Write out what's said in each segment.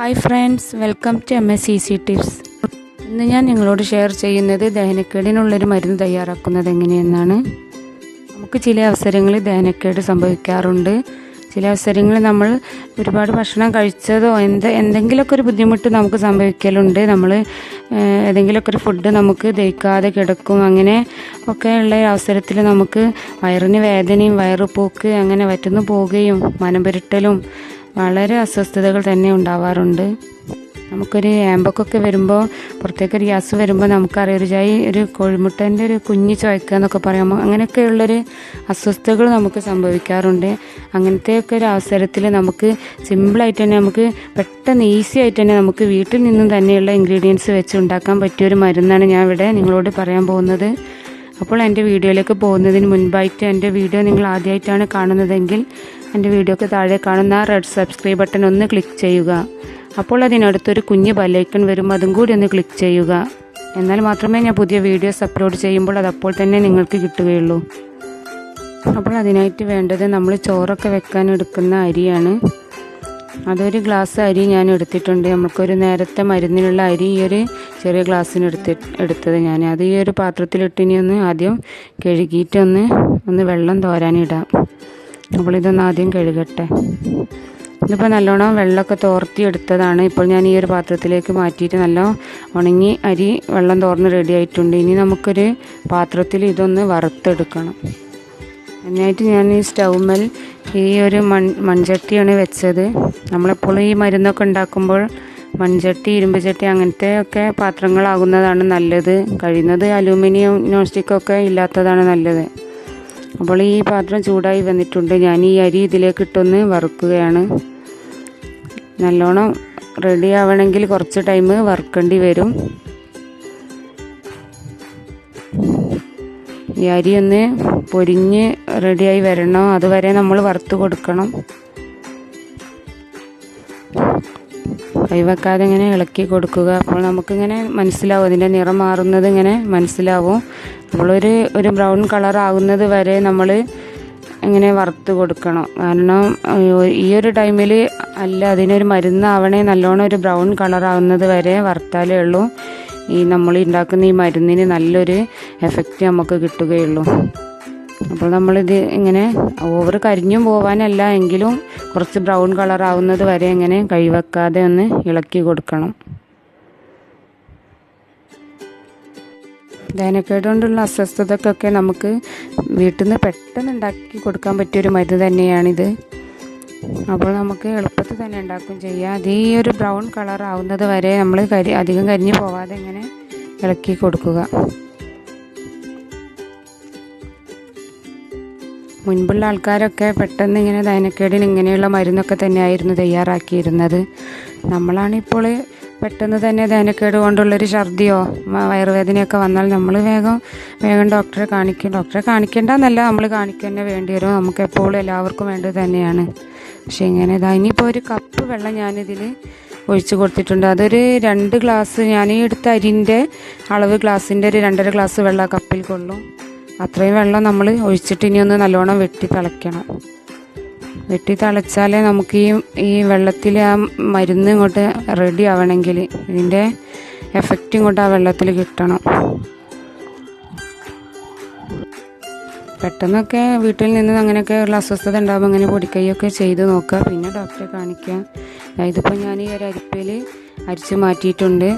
Hi friends welcome to M S C C tips ഇന്ന് ഞാൻ നിങ്ങളോട് ഷെയർ ചെയ്യുന്നത് ദഹനക്കേടിനുള്ളൊരു മരുന്ന് തയ്യാറാക്കുന്നത് എങ്ങനെയെന്നാണ്. നമുക്ക് ചില അവസരങ്ങളിൽ ദഹനക്കേട് സംഭവിക്കാറുണ്ട്. ചില അവസരങ്ങളിൽ നമ്മൾ ഒരുപാട് ഭക്ഷണം കഴിച്ചതോ എന്ത് എന്തെങ്കിലുമൊക്കെ ഒരു ബുദ്ധിമുട്ട് നമുക്ക് സംഭവിക്കലുണ്ട്. നമ്മൾ ഏതെങ്കിലുമൊക്കെ ഒരു ഫുഡ് നമുക്ക് ദഹിക്കാതെ കിടക്കും. അങ്ങനെ ഒക്കെ ഉള്ള അവസരത്തിൽ നമുക്ക് വയറിന് വേദനയും വയറുപോക്ക് അങ്ങനെ വറ്റുന്നു പോവുകയും മനം പുരട്ടലും വളരെ അസ്വസ്ഥതകൾ തന്നെ ഉണ്ടാവാറുണ്ട്. നമുക്കൊരു ഏമ്പക്കൊക്കെ വരുമ്പോൾ പുറത്തേക്ക് ഒരു ഗ്യാസ് വരുമ്പോൾ നമുക്കറിയാം ഒരു ചായ ഒരു കോഴിമുട്ടേന്റെ ഒരു കുഞ്ഞ് ചോയ്ക്കുക എന്നൊക്കെ പറയുമ്പോൾ അങ്ങനെയൊക്കെയുള്ളൊരു അസ്വസ്ഥതകൾ നമുക്ക് സംഭവിക്കാറുണ്ട്. അങ്ങനത്തെയൊക്കെ ഒരു അവസരത്തിൽ നമുക്ക് സിമ്പിളായിട്ട് തന്നെ നമുക്ക് പെട്ടെന്ന് ഈസി ആയിട്ട് തന്നെ നമുക്ക് വീട്ടിൽ നിന്നും തന്നെയുള്ള ഇൻഗ്രീഡിയൻസ് വെച്ച് ഉണ്ടാക്കാൻ പറ്റിയൊരു മരുന്നാണ് ഞാൻ ഇവിടെ നിങ്ങളോട് പറയാൻ പോകുന്നത്. അപ്പോൾ എന്റെ വീഡിയോയിലേക്ക് പോകുന്നതിന് മുൻപായിട്ട് എന്റെ വീഡിയോ നിങ്ങൾ ആദ്യമായിട്ടാണ് കാണുന്നതെങ്കിൽ എന്റെ വീഡിയോക്ക് താഴെ കാണുന്ന റെഡ് സബ്സ്ക്രൈബ് ബട്ടൺ ഒന്ന് ക്ലിക്ക് ചെയ്യുക. അപ്പോൾ അതിനടുത്തൊരു കുഞ്ഞ് ബെല്ലൈക്കൺ വരും അതും കൂടി ഒന്ന് ക്ലിക്ക് ചെയ്യുക. എന്നാൽ മാത്രമേ ഞാൻ പുതിയ വീഡിയോസ് അപ്ലോഡ് ചെയ്യുമ്പോൾ അത് അപ്പോൾ തന്നെ നിങ്ങൾക്ക് കിട്ടുകയുള്ളൂ. അപ്പോൾ അതിനായിട്ട് വേണ്ടത് നമ്മൾ ചോറൊക്കെ വെക്കാൻ എടുക്കുന്ന അരിയാണ്. അതൊരു ഗ്ലാസ് അരി ഞാൻ എടുത്തിട്ടുണ്ട്. നമുക്കൊരു നേരത്തെ മരുന്നിനുള്ള അരി ഈ ഒരു ചെറിയ ഗ്ലാസ്സിന് എടുത്തി എടുത്തത് ഞാൻ. അത് ഈ ഒരു പാത്രത്തിലിട്ടിനി ഒന്ന് ആദ്യം കഴുകിയിട്ടൊന്ന് ഒന്ന് വെള്ളം തോരാനിടാം. ഇതൊന്ന് ആദ്യം കഴുകട്ടെ. ഇതിപ്പോൾ നല്ലോണം വെള്ളമൊക്കെ തോർത്തി എടുത്തതാണ്. ഇപ്പോൾ ഞാൻ ഈ ഒരു പാത്രത്തിലേക്ക് മാറ്റിയിട്ട് നല്ല ഉണങ്ങി അരി വെള്ളം തോർന്ന് റെഡി ആയിട്ടുണ്ട്. ഇനി നമുക്കൊരു പാത്രത്തിൽ ഇതൊന്ന് വറുത്തെടുക്കണം. അതിനായിട്ട് ഞാൻ ഈ സ്റ്റൗമൽ ഈ ഒരു മൺ മൺചട്ടിയാണ് വെച്ചത്. നമ്മളെപ്പോഴും ഈ മരുന്നൊക്കെ ഉണ്ടാക്കുമ്പോൾ മൺചട്ടി ഇരുമ്പ് ചട്ടി അങ്ങനത്തെ ഒക്കെ പാത്രങ്ങളാകുന്നതാണ് നല്ലത്. കഴിയുന്നത് അലൂമിനിയം നോൺ സ്റ്റിക്കൊക്കെ ഇല്ലാത്തതാണ് നല്ലത്. അപ്പോൾ ഈ പാത്രം ചൂടായി വന്നിട്ടുണ്ട്. ഞാൻ ഈ അരി ഇതിലേക്ക് ഇട്ടൊന്ന് വറുക്കുകയാണ്. നല്ലോണം റെഡി ആവണമെങ്കിൽ കുറച്ച് ടൈം വറുക്കേണ്ടി വരും. ഈ അരി ഒന്ന് പൊരിഞ്ഞ് റെഡിയായി വരണം. അതുവരെ നമ്മൾ വറുത്ത് കൊടുക്കണം. കൈവെക്കാതെ ഇങ്ങനെ ഇളക്കി കൊടുക്കുക. അപ്പോൾ നമുക്കിങ്ങനെ മനസ്സിലാവും അതിന്റെ നിറം മാറുന്നത് ഇങ്ങനെ മനസ്സിലാവും. നമ്മളൊരു ഒരു ബ്രൗൺ കളർ ആകുന്നത് വരെ നമ്മൾ ഇങ്ങനെ വറുത്ത് കൊടുക്കണം. കാരണം ഈ ഒരു ടൈമിൽ അല്ല അതിനൊരു മരുന്നാവണേ നല്ലോണം ഒരു ബ്രൗൺ കളർ ആവുന്നത് വരെ വറുത്താലേ ഉള്ളൂ. ഈ നമ്മൾ ഉണ്ടാക്കുന്ന ഈ മരുന്നിന് നല്ലൊരു എഫക്റ്റ് നമുക്ക് കിട്ടുകയുള്ളൂ. അപ്പോൾ നമ്മളിത് ഇങ്ങനെ ഓവർ കരിഞ്ഞും പോവാനല്ല എങ്കിലും കുറച്ച് ബ്രൗൺ കളർ ആവുന്നത് വരെ ഇങ്ങനെ കൈവെക്കാതെ ഒന്ന് ഇളക്കി കൊടുക്കണം. ദഹനക്കേട് കൊണ്ടുള്ള അസ്വസ്ഥതക്കൊക്കെ നമുക്ക് വീട്ടിൽ നിന്ന് പെട്ടെന്ന് ഉണ്ടാക്കി കൊടുക്കാൻ പറ്റിയൊരു മരുന്ന് തന്നെയാണിത്. അപ്പോൾ നമുക്ക് എളുപ്പത്തിൽ തന്നെ ഉണ്ടാക്കും ചെയ്യാം. അത് ഈ ഒരു ബ്രൗൺ കളർ ആവുന്നത് വരെ നമ്മൾ കരി അധികം കരിഞ്ഞു പോവാതെ ഇങ്ങനെ ഇളക്കി കൊടുക്കുക. മുൻപുള്ള ആൾക്കാരൊക്കെ പെട്ടെന്ന് ഇങ്ങനെ ദഹനക്കേടിന് ഇങ്ങനെയുള്ള മരുന്നൊക്കെ തന്നെയായിരുന്നു തയ്യാറാക്കിയിരുന്നത്. നമ്മളാണിപ്പോൾ പെട്ടെന്ന് തന്നെ ദൈനക്കേട് കൊണ്ടുള്ളൊരു ഛർദിയോ വയറുവേദനയൊക്കെ വന്നാൽ നമ്മൾ വേഗം വേഗം ഡോക്ടറെ കാണിക്കും ഡോക്ടറെ കാണിക്കേണ്ട കാണിക്കേണ്ടെന്നല്ല നമ്മൾ കാണിക്കുക തന്നെ വേണ്ടി വരും. നമുക്ക് എപ്പോഴും എല്ലാവർക്കും വേണ്ടത് തന്നെയാണ്. പക്ഷേ ഇങ്ങനെ ഇതാ ഇനിയിപ്പോൾ ഒരു കപ്പ് വെള്ളം ഞാനിതിൽ ഒഴിച്ചു കൊടുത്തിട്ടുണ്ട്. അതൊരു രണ്ട് ഗ്ലാസ് ഞാൻ എടുത്ത അരിന്റെ അളവ് ഗ്ലാസിന്റെ ഒരു രണ്ടര ഗ്ലാസ് വെള്ളം കപ്പിൽ കൊള്ളും. അത്രയും വെള്ളം നമ്മൾ ഒഴിച്ചിട്ട് ഇനി ഒന്ന് നല്ലോണം വെട്ടി തിളയ്ക്കണം. വെട്ടി തിളച്ചാലേ നമുക്ക് ഈ ഈ വെള്ളത്തിൽ ആ മരുന്ന് ഇങ്ങോട്ട് റെഡി ആവണമെങ്കിൽ ഇതിന്റെ എഫക്റ്റ് ഇങ്ങോട്ട് ആ വെള്ളത്തിൽ കിട്ടണം. പെട്ടെന്നൊക്കെ വീട്ടിൽ നിന്ന് അങ്ങനെയൊക്കെ ഉള്ള അസ്വസ്ഥത ഉണ്ടാകുമ്പോൾ അങ്ങനെ പൊടിക്കൈയൊക്കെ ചെയ്ത് നോക്കുക. പിന്നെ ഡോക്ടറെ കാണിക്കുക. ഇതിപ്പോൾ ഞാൻ ഈ ഒരു അരിപ്പയിൽ അരിച്ച് മാറ്റിയിട്ടുണ്ട്.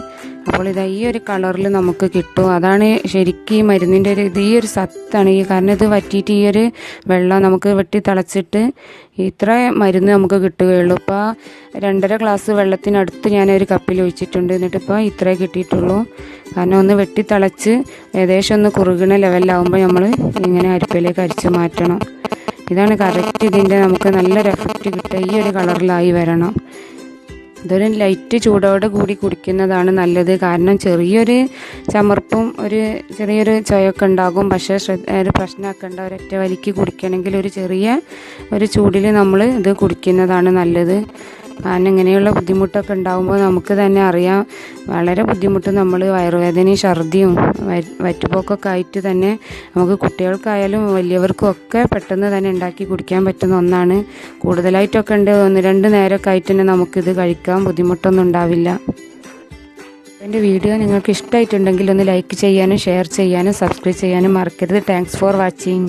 അപ്പോൾ ഇതാ ഈ ഒരു കളറിൽ നമുക്ക് കിട്ടും. അതാണ് ശരിക്കും ഈ മരുന്നിന്റെ ഒരു ഇത്. ഈ ഒരു സത്താണ്. ഈ കാരണം ഇത് വറ്റിയിട്ട് ഈ ഒരു വെള്ളം നമുക്ക് വെട്ടി തിളച്ചിട്ട് ഇത്ര മരുന്ന് നമുക്ക് കിട്ടുകയുള്ളൂ. ഇപ്പോൾ രണ്ടര ഗ്ലാസ് വെള്ളത്തിനടുത്ത് ഞാൻ ഒരു കപ്പിൽ ഒഴിച്ചിട്ടുണ്ട്. എന്നിട്ട് ഇപ്പോൾ ഇത്രേ കിട്ടിയിട്ടുള്ളൂ. കാരണം ഒന്ന് വെട്ടി തിളച്ച് ഏകദേശം ഒന്ന് കുറുകണ ലെവലിലാവുമ്പോൾ നമ്മൾ ഇങ്ങനെ അരിപ്പയിലേക്ക് അരിച്ചു മാറ്റണം. ഇതാണ് കറക്റ്റ് ഇതിന്റെ നമുക്ക് നല്ലൊരു എഫക്റ്റ് കിട്ടുക. ഈ ഒരു കളറിലായി വരണം. ഇതൊരു ലൈറ്റ് ചൂടോടെ കൂടി കുടിക്കുന്നതാണ് നല്ലത്. കാരണം ചെറിയൊരു ചമർപ്പും ഒരു ചെറിയൊരു ചൊയൊക്കെ ഉണ്ടാകും. പക്ഷേ ഒരു പ്രശ്നമാക്കേണ്ട. ഒരൊറ്റ വലിക്ക് കുടിക്കണമെങ്കിൽ ഒരു ചെറിയ ഒരു ചൂടിൽ നമ്മൾ ഇത് കുടിക്കുന്നതാണ് നല്ലത്. കാരണം ഇങ്ങനെയുള്ള ബുദ്ധിമുട്ടൊക്കെ ഉണ്ടാകുമ്പോൾ നമുക്ക് തന്നെ അറിയാം. വളരെ ബുദ്ധിമുട്ട് നമ്മൾ വയറുവേദനയും ഛർദിയും വറ്റുപോക്കൊക്കെ ആയിട്ട് തന്നെ നമുക്ക് കുട്ടികൾക്കായാലും വലിയവർക്കും ഒക്കെ പെട്ടെന്ന് തന്നെ ഉണ്ടാക്കി കുടിക്കാൻ പറ്റുന്ന ഒന്നാണ്. കൂടുതലായിട്ടൊക്കെ ഉണ്ട്. ഒന്ന് രണ്ട് നേരമൊക്കെ ആയിട്ട് തന്നെ നമുക്കിത് കഴിക്കാൻ ബുദ്ധിമുട്ടൊന്നും ഉണ്ടാവില്ല. എന്റെ വീഡിയോ നിങ്ങൾക്ക് ഇഷ്ടമായിട്ടുണ്ടെങ്കിൽ ഒന്ന് ലൈക്ക് ചെയ്യാനും ഷെയർ ചെയ്യാനും സബ്സ്ക്രൈബ് ചെയ്യാനും മറക്കരുത്. Thanks for watching.